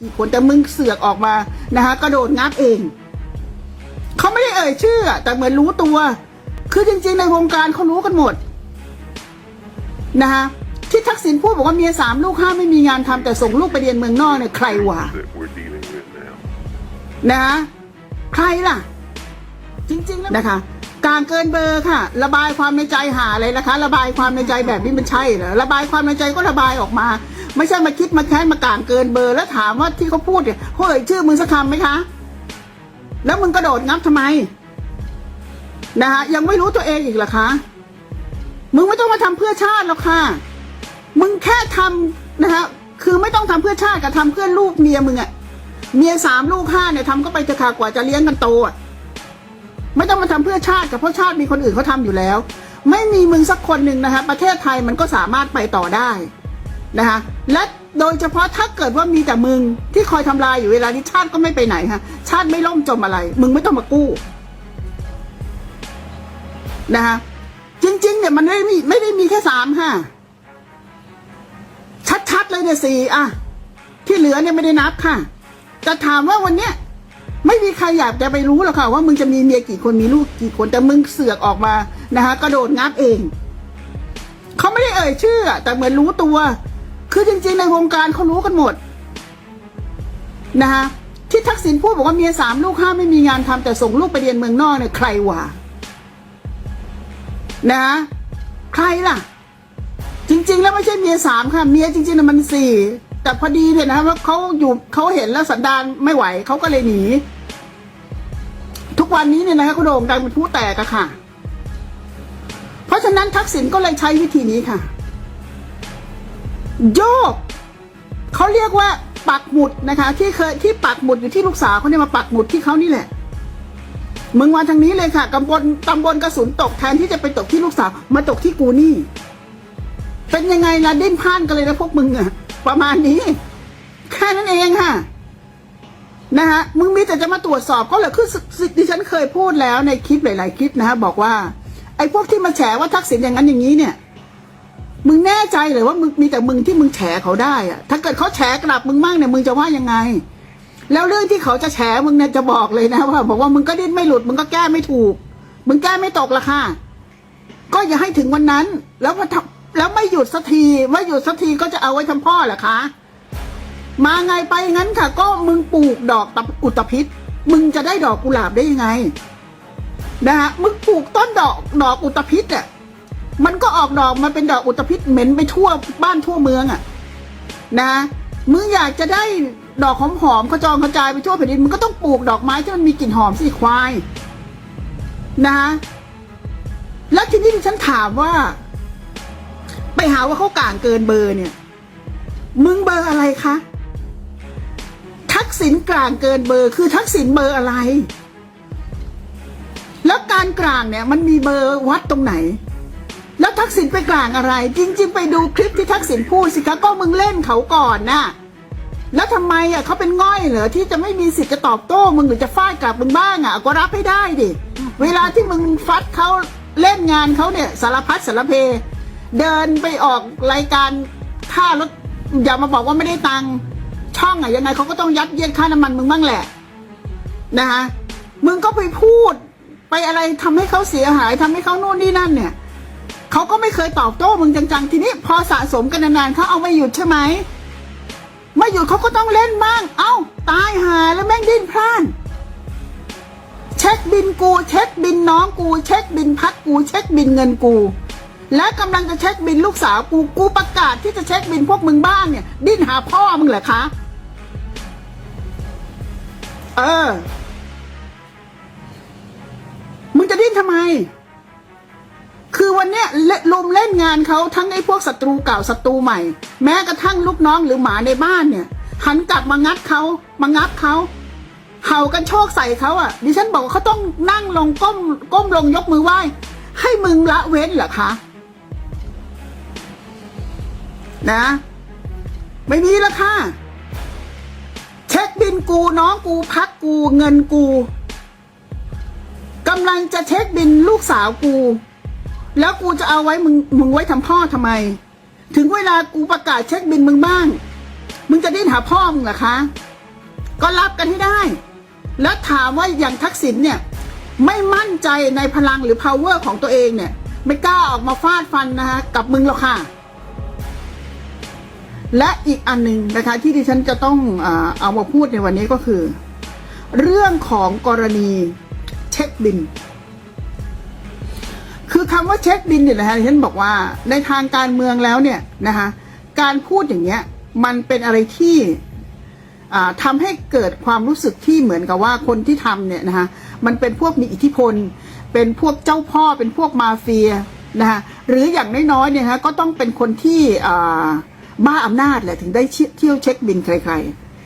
กี่คนแต่มึงเสือกออกมานะคะกระโดดงับเองเขาไม่ได้เอ่ยชื่ออะแต่เหมือนรู้ตัว คือจริง ๆ ในวงการเขารู้กันหมดนะคะที่ทักษิณพูดบอกว่าเมียสามลูกห้าไม่มีงานทำแต่ส่งลูกไปเรียนเมืองนอกเนี่ยใครวะ that we're dealing with now. นะใครล่ะ จริงๆแล้วนะคะกลางเกินเบอร์ค่ะ ระบายความในใจหาอะไรนะคะ ระบายความในใจแบบนี้มันใช่เหรอระบายความในใจก็ระบายออกมา ไม่ใช่มาคิดมาแค้นมากลางเกินเบอร์แล้วถามว่าที่เขาพูดเนี่ยเขาเอ่ยชื่อมึงสักคำไหมคะ แล้วมึงกระโดดงับทำไมนะคะยังไม่รู้ตัวเองอีกเหรอคะ มึงไม่ต้องมาทำเพื่อชาติหรอกค่ะ มึงแค่ทำนะคะคือไม่ต้องทำเพื่อชาติกับทำเพื่อลูกเมียมึงอะเมียสามลูกห้าเนี่ยทำก็ไปเถอะค่ะกว่าจะเลี้ยงกันโตอะไม่ต้องมาทำเพื่อชาติกับเพราะชาติมีคนอื่นเขาทำอยู่แล้ว ไม่มีมึงสักคนหนึ่งนะคะประเทศไทยมันก็สามารถไปต่อได้ นะคะและโดยเฉพาะถ้าเกิดว่ามีแต่มึงที่คอยทำลายอยู่เวลานี้ชาติก็ไม่ไปไหนฮะชาติไม่ล่มจมอะไร มึงไม่ต้องมากู้นะคะจริง ๆ เนี่ยมันไม่ได้มีไม่ได้มีแค่สามค่ะชัดๆเลยเนี่ยสี่อะที่เหลือเนี่ยไม่ได้นับค่ะจะถามว่าวันเนี้ยไม่มีใครอยากจะไปรู้หรอกค่ะ ว่ามึงจะมีเมียกี่คนมีลูกกี่คนแต่มึงเสือกออกมานะคะกระโดดงับเองเขาไม่ได้เอ่ยชื่อแต่เหมือนรู้ตัว คือจริงๆในวงการเขารู้กันหมดนะคะที่ทักษิณพูดบอกว่าเมียสามลูกห้าไม่มีงานทำแต่ส่งลูกไปเรียนเมืองนอกเนี่ยใครวะนะใครล่ะ จริง ๆ แล้วไม่ใช่เมียสามค่ะ เมียจริงๆน่ะมันสี่แต่พอดีเนี่ยนะว่าเขาอยู่เขาเห็นแล้วสันดานไม่ไหวเขาก็เลยหนี ทุกวันนี้เนี่ยนะคะคุณโด่งดังเป็นผู้แตกอะค่ะ เพราะฉะนั้นทักษิณก็เลยใช้วิธีนี้ค่ะ โยกเขาเรียกว่าปักหมุดนะคะ ที่เคยที่ปักหมุดอยู่ที่ลูกสาวเขาเนี่ยมาปักหมุดที่เขานี่แหละ มึงมาทางนี้เลยค่ะตำบลตำบลกระสุนตกแทนที่จะไปตกที่ลูกสาว มาตกที่กูนี่ เป็นยังไงล่ะดิ้นพ่านกันเลยนะพวกมึงอะประมาณนี้แค่นั้นเองค่ะนะฮะมึงมีแต่จะมาตรวจสอบก็เหรอคือสดิฉันเคยพูดแล้วในคลิปหลาย ๆ คลิปนะฮะบอกว่า ไอ้พวกที่มาแฉว่าทักษิณอย่างนั้นอย่างนี้เนี่ย มึงแน่ใจเลยว่ามึงมีแต่มึงที่มึงแฉเขาได้อะถ้าเกิดเขาแฉกลับมึงมั่งเนี่ยมึงจะว่ายังไง แล้วเรื่องที่เขาจะแฉมึงเนี่ยจะบอกเลยนะว่าบอกว่ามึงก็ดิ้นไม่หลุดมึงก็แก้ไม่ถูก มึงแก้ไม่ตกละค่ะก็อย่าให้ถึงวันนั้น แล้วมาทำแล้วไม่หยุดสักทีไม่หยุดสักทีก็จะเอาไว้ทำพ่อเหรอคะมาไงไปงั้นค่ะ ก็มึงปลูกดอกตะอุตภิษมึงจะได้ดอกกุหลาบได้ยังไง นะฮะมึงปลูกต้นดอกดอกอุตภิษอะ มันก็ออกดอกมาเป็นดอกอุตภิษเหม็นไปทั่วบ้านทั่วเมืองอะ นะมึงอยากจะได้ดอกหอมๆกระจองกระจายไปทั่วแผ่นดินมึงก็ต้องปลูกดอกไม้ที่มันมีกลิ่นหอมสิควาย นะแล้วทีนี้ฉันถามว่า ไปหาว่าเขาก่างเกินเบอร์เนี่ย มึงเบอร์อะไรคะทักษิณกลางเกินเบอร์คือทักษิณเบอร์อะไร แล้วการกลางเนี่ย มันมีเบอร์วัดตรงไหน ทักษิณไปกลางอะไร จริง ๆ ไปดูคลิปที่ทักษิณพูดสิคะก็มึงเล่นเขาก่อนน่ะแล้วทำไมอะเขาเป็นง่อยเหรอที่จะไม่มีสิทธิ์จะตอบโต้มึงหรือจะฟาดกลับมึงบ้างอะก็รับให้ได้ดิเวลาที่มึงฟัดเขาเล่นงานเขาเนี่ยสารพัดสารเพ เดินไปออกรายการค่ารถอย่ามาบอกว่าไม่ได้ตังค์ช่องอะยังไงเขาก็ต้องยัดเยียดค่าน้ำมันมึงบ้างแหละนะคะมึงก็ไปพูดไปอะไรทำให้เขาเสียหายทำให้เขาโน่นนี่นั่นเนี่ย เขาก็ไม่เคยตอบโต้มึงจังๆ ทีนี้พอสะสมกันนานๆเขาเอาไม่หยุดใช่ไหมไม่หยุดเขาก็ต้องเล่นบ้าง เอ้า ตายหาแล้วแม่งดิ้นพล่าน เช็คบินกู เช็คบินน้องกู เช็คบินพัดกู เช็คบินเงินกู และกำลังจะเช็คบินลูกสาวกู กูประกาศที่จะเช็คบินพวกมึงบ้างเนี่ย ดิ้นหาพ่อมึงเหรอคะ เออ มึงจะดิ้นทำไม คือวันเนี้ยเละลุมเล่นงานเขาทั้งไอ้พวกศัตรูเก่าศัตรูใหม่ แม้กระทั่งลูกน้องหรือหมาในบ้านเนี่ย หันกลับมางัดเขามางับเขาเห่ากันโชคใส่เขาอะ ดิฉันบอกว่าเขาต้องนั่งลงก้มก้มลงยกมือไหว้ ให้มึงละเว้นเหรอคะ นะ ไม่มีแล้วค่ะ เช็คบินกูน้องกูพักกูเงินกูกำลังจะเช็คบินลูกสาวกู แล้วกูจะเอาไว้มึงมึงไว้ทำพ่อทำไม ถึงเวลากูประกาศเช็คบินมึงบ้าง มึงจะดิ้นหาพ่อมึงเหรอคะ ก็รับกันให้ได้ แล้วถามว่าอย่างทักษิณเนี่ย ไม่มั่นใจในพลังหรือ power ของตัวเองเนี่ย ไม่กล้าออกมาฟาดฟันนะคะกับมึงหรอกค่ะ และอีกอันหนึ่งนะคะ ที่ดิฉันจะต้องเอามาพูดในวันนี้ก็คือ เรื่องของกรณีเช็คบิน คือคำว่าเช็คบินเนี่ยนะคะดิฉันบอกว่าในทางการเมืองแล้วเนี่ยนะคะการพูดอย่างเงี้ยมันเป็นอะไรที่อ่าทำให้เกิดความรู้สึกที่เหมือนกับว่าคนที่ทำเนี่ยนะคะมันเป็นพวกมีอิทธิพล เป็นพวกเจ้าพ่อเป็นพวกมาเฟียนะคะหรืออย่างน้อยๆเนี่ยนะคะก็ต้องเป็นคนที่บ้าอำนาจแหละถึงได้เที่ยวเช็คบินใคร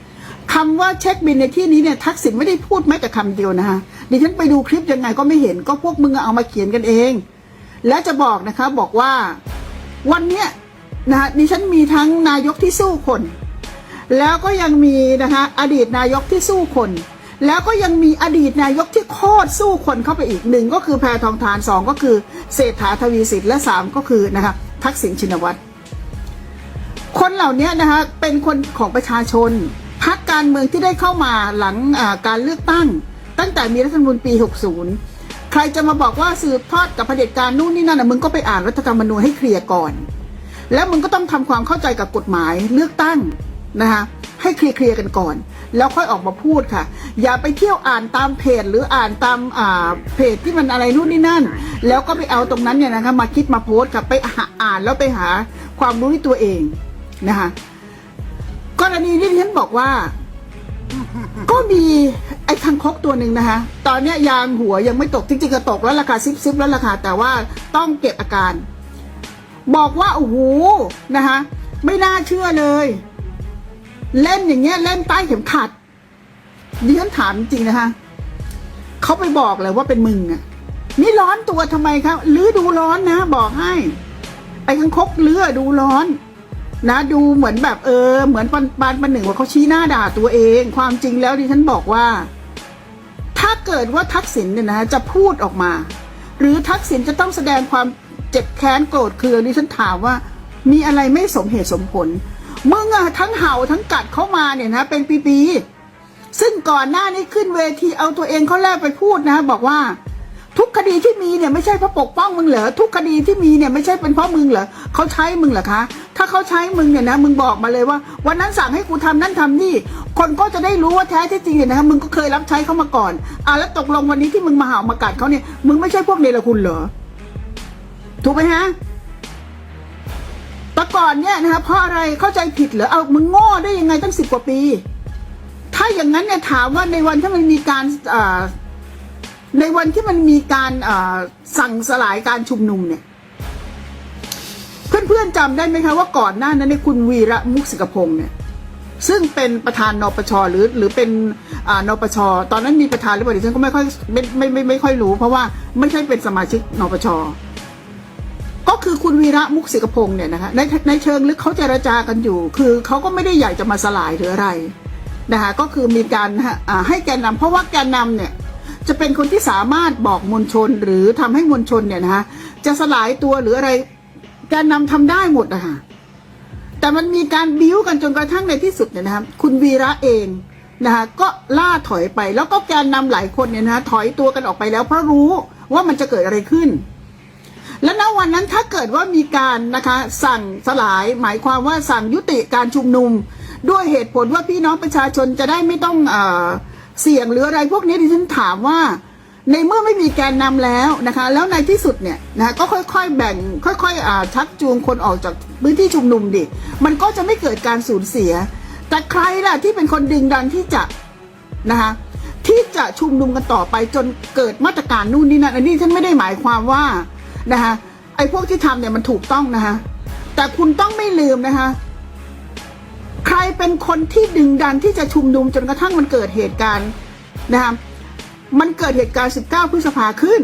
ๆคำว่าเช็คบินในที่นี้เนี่ยทักษิณไม่ได้พูดแม้แต่คำเดียวนะคะดิฉันไปดูคลิปยังไงก็ไม่เห็นก็พวกมึงเอามาเขียนกันเอง และจะบอกนะคะบอกว่าวันเนี้ยนะคะดิฉันมีทั้งนายกที่สู้คน แล้วก็ยังมีนะคะอดีตนายกที่สู้คน แล้วก็ยังมีอดีตนายกที่โคตรสู้คนเข้าไปอีกหนึ่งก็คือแพทองทานสองก็คือเศรษฐาทวีสิทธิ์และสามก็คือนะคะทักษิณชินวัตรคนเหล่านี้นะคะเป็นคนของประชาชนพรรคการเมืองที่ได้เข้ามาหลังการเลือกตั้ง ตั้งแต่มีรัฐธรรมนูญปี 60 ใครจะมาบอกว่าสืบทอดกับเผด็จการนู่นนี่นั่นนะมึงก็ไปอ่านรัฐธรรมนูญให้เคลียร์ก่อน แล้วมึงก็ต้องทำความเข้าใจกับกฎหมายเลือกตั้งนะคะให้เคลียร์กันก่อน แล้วค่อยออกมาพูดค่ะ อย่าไปเที่ยวอ่านตามเพจ หรืออ่านตามอ่าเพจที่มันอะไรนู่นนี่นั่น แล้วก็ไปเอาตรงนั้นเนี่ยนะคะมาคิดมาโพสต์กับไปหาอ่านแล้วไปหาความรู้ที่ตัวเองนะคะกรณีที่ฉันบอกว่า ก็มี ไอ้คังคกตัวหนึ่งนะคะตอนนี้ยางหัวยังไม่ตกจริงๆก็ตกแล้วราคาซิบซิบแล้วราคาแต่ว่าต้องเก็บอาการ บอกว่าโอ้โหนะคะไม่น่าเชื่อเลย เล่นอย่างเงี้ยเล่นใต้เข็มขัดดิฉันถามจริงนะคะเขาไปบอกเลยว่าเป็นมึงอะนี่ร้อนตัวทำไมครับหรือดูร้อนนะ บอกให้ไอ้คังคกเลือดูร้อน นะดูเหมือนแบบเออ เหมือนปันปันปันหนึ่งว่าเขาชี้หน้าด่าตัวเอง ความจริงแล้วดิฉันบอกว่า ถ้าเกิดว่าทักษิณเนี่ยนะจะพูดออกมา หรือทักษิณจะต้องแสดงความเจ็บแค้นโกรธเคืองดิฉันถามว่า มีอะไรไม่สมเหตุสมผลมึงอะทั้งเห่าทั้งกัดเข้ามาเนี่ยนะ เป็นปีๆซึ่งก่อนหน้านี้ขึ้นเวทีเอาตัวเองเขาแรกไปพูดนะ บอกว่า ทุกคดีที่มีเนี่ยไม่ใช่เพราะปกป้องมึงเหรอทุกคดีที่มีเนี่ยไม่ใช่เป็นเพราะมึงเหรอเขาใช้มึงเหรอคะ ถ้าเขาใช้มึงเนี่ยนะมึงบอกมาเลยว่า วันนั้นสั่งให้กูทำนั่นทำนี่ คนก็จะได้รู้ว่าแท้ที่จริงเนี่ยนะคะมึงก็เคยรับใช้เขามาก่อนอะแล้วตกลงวันนี้ที่มึงมาหามากัดเขาเนี่ยมึงไม่ใช่พวกเนรคุณเหรอถูกไหมฮะแต่ก่อนเนี่ยนะคะเพราะอะไรเข้าใจผิดเหรอเอามึงโง่ได้ยังไงตั้งสิบกว่าปี ถ้าอย่างนั้นเนี่ยถามว่าในวันที่มันมีการอ่า ในวันที่มันมีการสั่งสลายการชุมนุมเนี่ย เพื่อนๆจำได้ไหมคะว่าก่อนหน้านั้นในคุณวีระมุกสิกพงศ์เนี่ยซึ่งเป็นประธานนปชหรือหรือเป็นนปช ตอนนั้นมีประธานหรือเปล่าดิฉันก็ไม่ค่อยไม่ไม่ไม่ไม่ค่อยรู้ เพราะว่าไม่ใช่เป็นสมาชิกนปช ก็คือคุณวีระมุกสิกพงศ์เนี่ยนะคะในในเชิงลึกเขาเจรจากันอยู่ คือเขาก็ไม่ได้อยากจะมาสลายหรืออะไรนะคะก็คือมีการให้แกนนำเพราะว่าแกนนำเนี่ย จะเป็นคนที่สามารถบอกมวลชนหรือทำให้มวลชนเนี่ยนะคะจะสลายตัวหรืออะไรแกนนำทำได้หมดนะคะแต่มันมีการบิ้วกันจนกระทั่งในที่สุดเนี่ยนะคะคุณวีระเองนะคะก็ล่าถอยไปแล้วก็แกนนำหลายคนเนี่ยนะคะถอยตัวกันออกไปแล้วเพราะรู้ว่ามันจะเกิดอะไรขึ้น และณวันนั้นถ้าเกิดว่ามีการนะคะสั่งสลายหมายความว่าสั่งยุติการชุมนุม ด้วยเหตุผลว่าพี่น้องประชาชนจะได้ไม่ต้องเออ เสี่ยงหรืออะไรพวกนี้ดิฉันถามว่า ในเมื่อไม่มีแกนนำแล้วนะคะ แล้วในที่สุดเนี่ยนะคะก็ค่อยๆแบ่ง ค่อยๆอ่าชักจูงคนออกจากพื้นที่ชุมนุมดิ มันก็จะไม่เกิดการสูญเสีย แต่ใครล่ะที่เป็นคนดึงดันที่จะนะคะที่จะชุมนุมกันต่อไปจนเกิดมาตรการนู่นนี่นั่นอันนี้ฉันไม่ได้หมายความว่านะคะไอ้พวกที่ทำเนี่ยมันถูกต้องนะคะแต่คุณต้องไม่ลืมนะคะ รเป็นคนที่ดึงดันที่จะชุมนุมจนกระทั่งมันเกิดเหตุการณ์นะคะมันเกิดเหตุการณ์ 19 พฤษภาขึ้น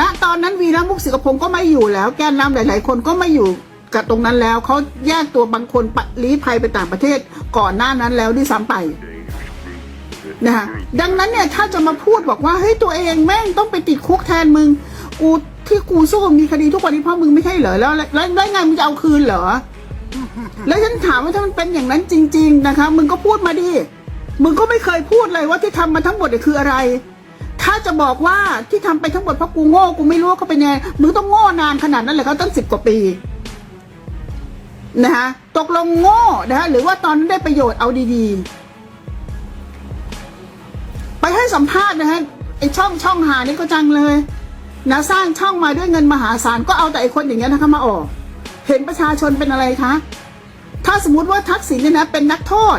ณตอนนั้นวีระมุกศิกพงศ์ก็ไม่อยู่แล้ว แกนนำหลาย ๆ คนก็ไม่อยู่กับตรงนั้นแล้วเขาแยกตัวบางคนปลี้ภัยไปต่างประเทศก่อนหน้านั้นแล้วด้วยซ้ำไปนะคะดังนั้นเนี่ยถ้าจะมาพูดบอกว่าเฮ้ยตัวเองแม่งต้องไปติดคุกแทนมึง กูที่กูสู้มีคดีทุกวันนี้เพราะมึงไม่ใช่เหรอแล้วแล้วแล้วแล้วไงมึงจะเอาคืนเหรอ แล้วฉันถามว่าถ้ามันเป็นอย่างนั้นจริง ๆ นะคะ มึงก็พูดมาดิ มึงก็ไม่เคยพูดเลยว่าที่ทำมาทั้งหมดเนี่ยคืออะไร ถ้าจะบอกว่าที่ทำไปทั้งหมดเพราะกูโง่กูไม่รู้เขาเป็นไง มึงต้องโง่นานขนาดนั้นเลยเขาตั้งสิบกว่าปีนะคะตกลงโง่นะคะหรือว่าตอนนั้นได้ประโยชน์เอาดีๆ ไปให้สัมภาษณ์นะฮะไอช่องช่องหานี่ก็จังเลยนะสร้างช่องมาด้วยเงินมหาศาลก็เอาแต่ไอคนอย่างเงี้ยนะคะมาออก เห็นประชาชนเป็นอะไรคะ ถ้าสมมติว่าทักษิณเนี่ยนะเป็นนักโทษ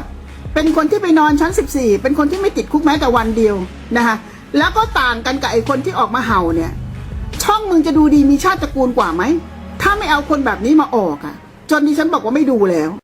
เป็นคนที่ไปนอนชั้น 14 เป็นคนที่ไม่ติดคุกแม้แต่วันเดียวนะคะแล้วก็ต่างกันกับไอ้คนที่ออกมาเห่าเนี่ย ช่องมึงจะดูดีมีชาติตระกูลกว่าไหม ถ้าไม่เอาคนแบบนี้มาออกอะ่ะ จนดิฉันบอกว่าไม่ดูแล้ว